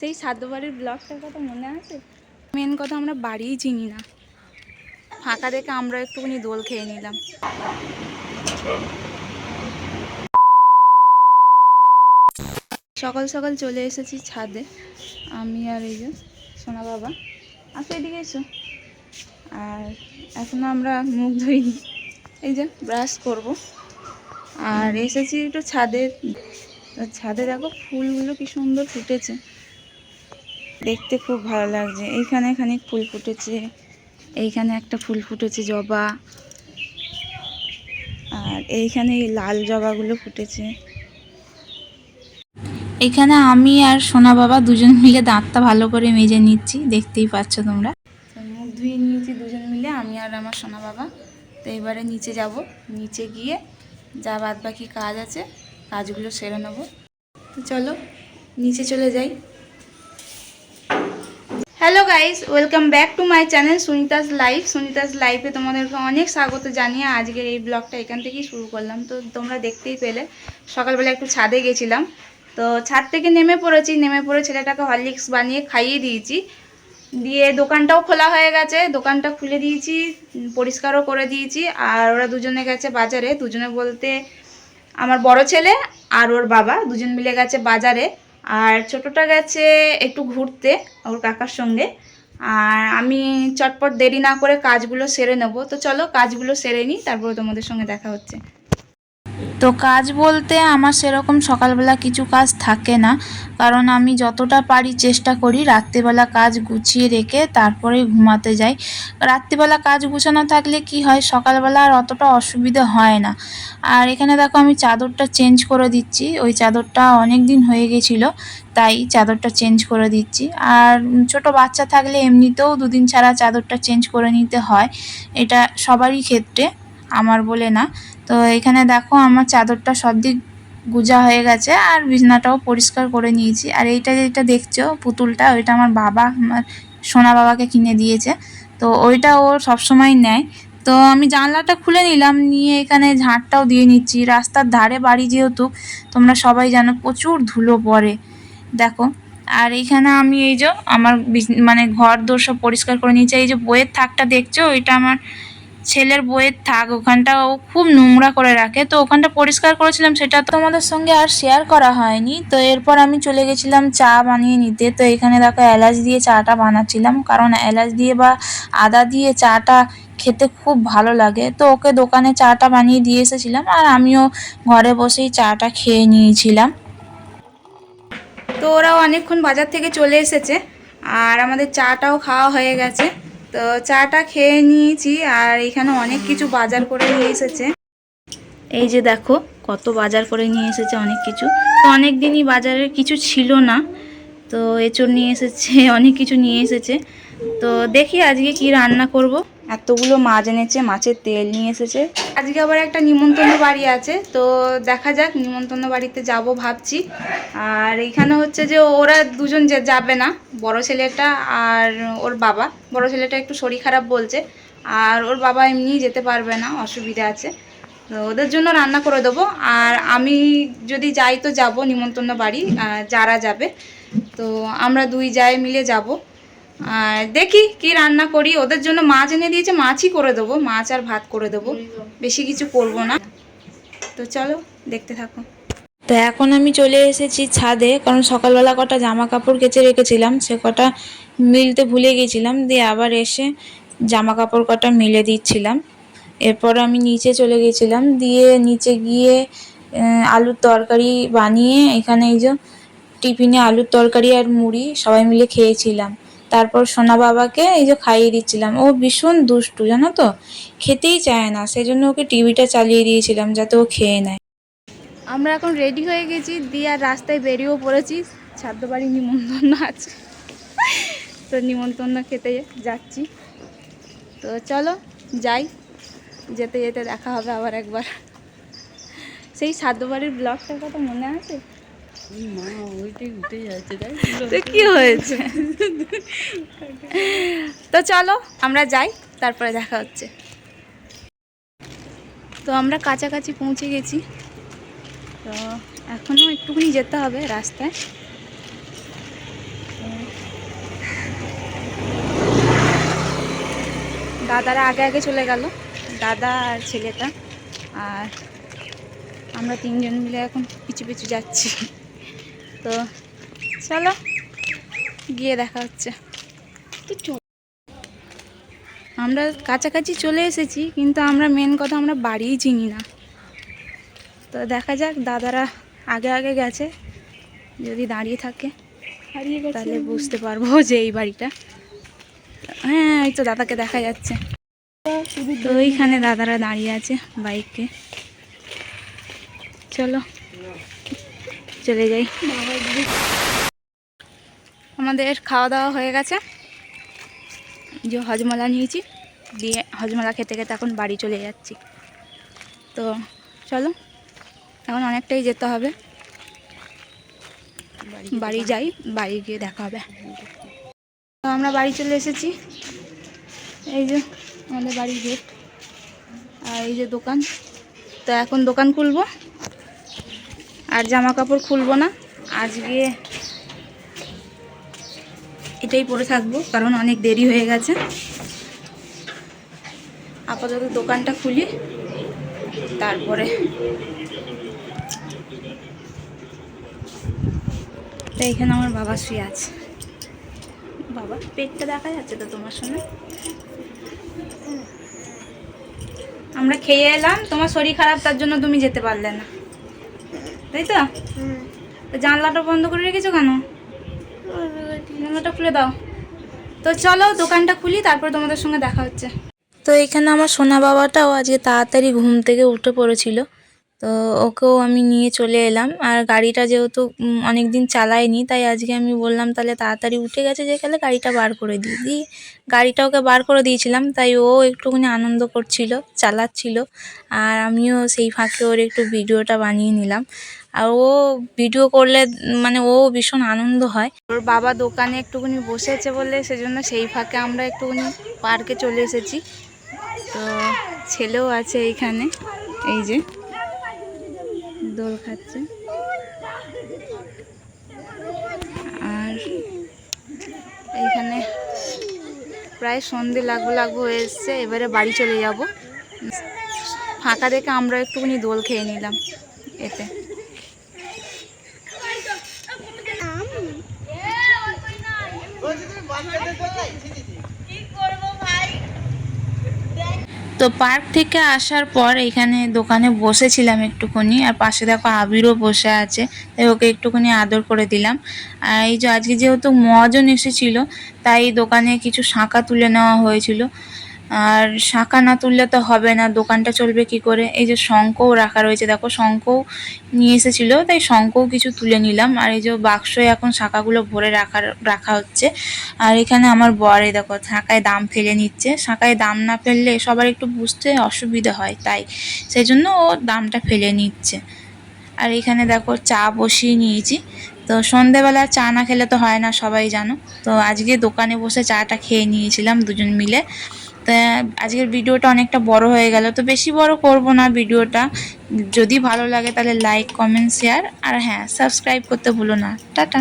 সেই সাধ্য বাড়ির ব্লগটার কথা মনে আছে? মেন কথা আমরা বাড়িই চিনি না। ফাঁকা দেখে আমরা একটুখানি দোল খেয়ে নিলাম। সকাল সকাল চলে এসেছি ছাদে। আমি আর এই যে সোনা বাবা। আসো এদিকে এসো। আর এখনও আমরা মুখ ধুইনি। এই যে ব্রাশ করব। আর এসেছি একটু ছাদে। ছাদে দেখো ফুলগুলো কি সুন্দর ফুটেছে। দেখতে খুব ভালো লাগছে। এইখানে খানিক ফুল ফুটেছে। এইখানে একটা ফুল ফুটেছে জবা। আর এইখানে লাল জবাগুলো ফুটেছে। এখানে আমি আর সোনা বাবা দুজন মিলে দাঁতটা ভালো করে মেজে নিচ্ছি। দেখতেই পাচ্ছ তোমরা। মুখ ধুয়ে নিয়েছি দুজন মিলে, আমি আর আমার সোনা বাবা। তো এবারে নিচে যাব। নিচে গিয়ে যা বাদ বাকি কাজ আছে, কাজগুলো সেরে নেব। তো চলো, নিচে চলে যাই। Hello guys welcome back to my channel Sunita's life Sunita's লাইফে তোমাদেরকে অনেক স্বাগত জানিয়ে আজকের এই ব্লগটা এখান থেকেই শুরু করলাম। তো তোমরা দেখতেই পেলে, সকালবেলা একটু ছাদে গেছিলাম। তো ছাদ থেকে নেমে পড়েছি, নেমে পড়ে ছেলেটাকে হরলিক্স বানিয়ে খাইয়ে দিয়েছি। দিয়ে দোকানটাও খোলা হয়ে গেছে, দোকানটা খুলে দিয়েছি, পরিষ্কারও করে দিয়েছি। আর ওরা দুজনে গেছে বাজারে। দুজনে বলতে আমার বড় ছেলে আর ওর বাবা, দুজন মিলে গেছে বাজারে। আর ছোটটা গেছে একটু ঘুরতে ওর কাকার সঙ্গে। আর আমি চটপট দেরি না করে কাজগুলো সেরে নেব। তো চলো কাজগুলো সেরে নিই, তারপরে তোমাদের সঙ্গে দেখা হচ্ছে। তো কাজ বলতে আমার সেরকম সকালবেলা কিছু কাজ থাকে না। কারণ আমি যতটা পারি চেষ্টা করি, রাত্রিবেলা কাজ গুছিয়ে রেখে তারপরে ঘুমাতে যাই। রাত্রিবেলা কাজ গুছানো থাকলে কি হয়, সকালবেলা আর অতটা অসুবিধা হয় না। আর এখানে দেখো আমি চাদরটা চেঞ্জ করে দিচ্ছি। ওই চাদরটা অনেক দিন হয়ে গেছিল, তাই চাদরটা চেঞ্জ করে দিচ্ছি। আর ছোট বাচ্চা থাকলে এমনিতেও দুদিন ছাড়া চাদরটা চেঞ্জ করে নিতে হয়। এটা সবারই ক্ষেত্রে, আমার বলে না। তো এখানে দেখো আমার চাদরটা সব দিক গুজা হয়ে গেছে আর বিছনাটাও পরিষ্কার করে নিয়েছি। আর এইটা যেটা দেখছ, পুতুলটা, ওইটা আমার বাবা, আমার সোনা বাবাকে কিনে দিয়েছে। তো ওইটা ও সবসময় নেয়। তো আমি জানলাটা খুলে নিলাম, নিয়ে এখানে ঝাঁটটাও দিয়ে নিচ্ছি। রাস্তার ধারে বাড়ি যেহেতু, তোমরা সবাই জানো প্রচুর ধুলো পড়ে। দেখো, আর এইখানে আমি এই যে আমার মানে ঘর দোর সব পরিষ্কার করে নিয়েছি। এই যে বইয়ের থাকটা দেখছ? ওইটা আমার ছেলের বইয়ের থাক, ওখানটা ও খুব নোংরা করে রাখে। তো ওখানটা পরিষ্কার করেছিলাম, সেটা তো তোমাদের সঙ্গে আর শেয়ার করা হয়নি। তো এরপর আমি চলে গেছিলাম চা বানিয়ে নিতে। তো এখানে দেখো এলাচ দিয়ে চাটা বানাচ্ছিলাম, কারণ এলাচ দিয়ে বা আদা দিয়ে চাটা খেতে খুব ভালো লাগে। তো ওকে দোকানে চাটা বানিয়ে দিয়ে এসেছিলাম আর আমিও ঘরে বসেই চাটা খেয়ে নিয়েছিলাম। তো ওরাও অনেকক্ষণ বাজার থেকে চলে এসেছে, আর আমাদের চাটাও খাওয়া হয়ে গেছে। তো চাটা খেয়ে নিয়েছি আর এখানে অনেক কিছু বাজার করে নিয়ে এসেছে। এই যে দেখো, কত বাজার করে নিয়ে এসেছে অনেক কিছু। তো অনেক দিনই বাজারে কিছু ছিল না, তো এঁচড় নিয়ে এসেছে, অনেক কিছু নিয়ে এসেছে। তো দেখি আজকে কি রান্না করব। এতগুলো মাছ এনেছে, মাছের তেল নিয়ে এসেছে। আজকে আবার একটা নিমন্ত্রণ বাড়ি আছে, তো দেখা যাক, নিমন্ত্রণ বাড়িতে যাব ভাবছি। আর এখানে হচ্ছে যে ওরা দুজন যাবে না বড় ছেলেটা আর ওর বাবা। বড় ছেলেটা একটু শরীর খারাপ বলছে আর ওর বাবা এমনি যেতে পারবে না অসুবিধা আছে। তো ওদের জন্য রান্না করে দেবো। আর আমি যদি যাই তো যাব নিমন্ত্রণ বাড়ি যারা যাবে তো আমরা দুই যাই মিলে যাব। আর দেখি কি রান্না করি। ওদের জন্য মাছ এনে দিয়েছে মাছই করে দেবো। মাছ আর ভাত করে দেবো। বেশি কিছু করব না। তো চলো দেখতে থাকো। তো এখন আমি চলে এসেছি ছাদে, কারণ সকালবেলা কটা জামা কাপড় কেচে রেখেছিলাম, সে কটা মিলতে ভুলে গেছিলাম, দিয়ে আবার এসে জামা কাপড় কটা মিলে দিচ্ছিলাম। এরপর আমি নিচে চলে গেছিলাম, দিয়ে নিচে গিয়ে আলুর তরকারি বানিয়ে, এখানে এই যে টিফিনে আলুর তরকারি আর মুড়ি সবাই মিলে খেয়েছিলাম। তারপর সোনা বাবাকে এই যে খাইয়ে দিচ্ছিলাম। ও ভীষণ দুষ্টু, জানো তো? খেতেই চায় না সেই জন্য ওকে টিভিটা চালিয়ে দিয়েছিলাম যাতে ও খেয়ে নেয়। আমরা এখন রেডি হয়ে গেছি দিয়ে আর রাস্তায় বেরিয়েও পড়েছি। ছাদ্য বাড়ি নিমন্ত্রণ আছে। তো নিমন্ত্রণ খেতে যাচ্ছি। তো চলো যাই। যেতে যেতে দেখা হবে আবার একবার। সেই সাধ্য বাড়ির ব্লগটার কথা মনে আছে? তো কি হয়েছে? তো চলো আমরা যাই তারপরে দেখা হচ্ছে। তো আমরা কাছাকাছি পৌঁছে গেছি। তো এখনও একটুখানি যেতে হবে রাস্তায়। দাদারা আগে আগে চলে গেল, দাদা আর ছেলেটা। আর আমরা তিনজন মিলে এখন পিছু পিছু যাচ্ছি। তো চলো, গিয়ে দেখা হচ্ছে। আমরা কাছাকাছি চলে এসেছি, কিন্তু আমরা মেন কথা আমরা বাড়িই চিনি না। তো দেখা যাক দাদারা আগে আগে গেছে। যদি দাঁড়িয়ে থাকে তাহলে বুঝতে পারব যে এই বাড়িটা। হ্যাঁ এই তো দাদাকে দেখা যাচ্ছে। তো ওইখানে দাদারা দাঁড়িয়ে আছে বাইকে চলো চলে যাই। আমাদের খাওয়া দাওয়া হয়ে গেছে। যে হজমলা নিয়েছি দিয়ে হজমলা খেতে খেতে এখন বাড়ি চলে যাচ্ছি। তো চলো এখন অনেকটাই যেতে হবে। বাড়ি যাই বাড়ি গিয়ে দেখা হবে। তো আমরা বাড়ি চলে এসেছি। এই যে আমাদের বাড়ির গেট আর এই যে দোকান। তো এখন দোকান খুলবো। আর জামা কাপড় খুলবো না। আজকে এটাই পরে থাকব কারণ অনেক দেরি হয়ে গেছে। আপাতত দোকানটা খুলি তারপরে তো এখানে আমার বাবা শুয়ে আছে। বাবা পেটটা দেখা যাচ্ছে তো তোমার সঙ্গে? আমরা খেয়ে এলাম তোমার শরীর খারাপ তার জন্য তুমি যেতে পারলে না। তাই তো? তো জানলাটা বন্ধ করে রেখেছো কেন? জানলাটা খুলে দাও। তো চলো দোকানটা খুলি তারপর তোমাদের সঙ্গে দেখা হচ্ছে। তো এখানে আমার সোনা বাবাটাও আজকে তাড়াতাড়ি ঘুম থেকে উঠে পড়েছিল। তো ওকেও আমি নিয়ে চলে এলাম। আর গাড়িটা যেহেতু অনেক দিন চালাইনি তাই আজকে আমি বললাম তাহলে তাড়াতাড়ি উঠে গেছে যে গেলে গাড়িটা বার করে দিই। দিয়ে গাড়িটা ওকে বার করে দিয়েছিলাম, তাই ও একটুখানি আনন্দ করছিল, চালাচ্ছিল। আর আমিও সেই ফাঁকে ওর একটু ভিডিওটা বানিয়ে নিলাম। আর ও ভিডিও করলে মানে ও ভীষণ আনন্দ হয়। ওর বাবা দোকানে একটুখানি বসেছে বলে, সেজন্য সেই ফাঁকে আমরা একটুখানি পার্কে চলে এসেছি। তো ছেলেও আছে এইখানে, এই যে। দোল খাচ্ছে। আর এইখানে প্রায় সন্ধে লাগবো লাগবো হয়ে এসছে এবারে বাড়ি চলে যাব। ফাঁকা দেখে আমরা একটুখানি দোল খেয়ে নিলাম এতে। তো পার্ক থেকে আসার পর এখানে দোকানে বসেছিলাম একটুখানি। আর পাশে দেখো আবিরও বসে আছে, তাই ওকে একটুখানি আদর করে দিলাম। আর এই যে আজকে যেহেতু মজন এসেছিল, তাই দোকানে কিছু শাঁখা তুলে নেওয়া হয়েছিল। আর শাঁখা না তুললে তো হবে না, দোকানটা চলবে কি করে? এই যে শঙ্কও রাখা রয়েছে, দেখো শঙ্কও নিয়ে এসেছিল, তাই শঙ্খও কিছু তুলে নিলাম। আর এই যে বাক্সে এখন শাঁখাগুলো ভরে রাখা রাখা হচ্ছে। আর এখানে আমার বর দেখো, শাঁখায় দাম ফেলে নিচ্ছে। শাঁখায় দাম না ফেললে সবার একটু বুঝতে অসুবিধা হয়, তাই সেই জন্য ও দামটা ফেলে নিচ্ছে। আর এখানে দেখো চা বসিয়ে নিয়েছি। তো সন্ধেবেলা চা না খেলে তো হয় না, সবাই জানো। তো আজকে দোকানে বসে চাটা খেয়ে নিয়েছিলাম দুজন মিলে। তা আজকের ভিডিওটা অনেকটা বড় হয়ে গেল, তো বেশি বড় করব না ভিডিওটা। যদি ভালো লাগে তাহলে লাইক কমেন্ট শেয়ার আর হ্যাঁ সাবস্ক্রাইব করতে ভুলো না। টাটা।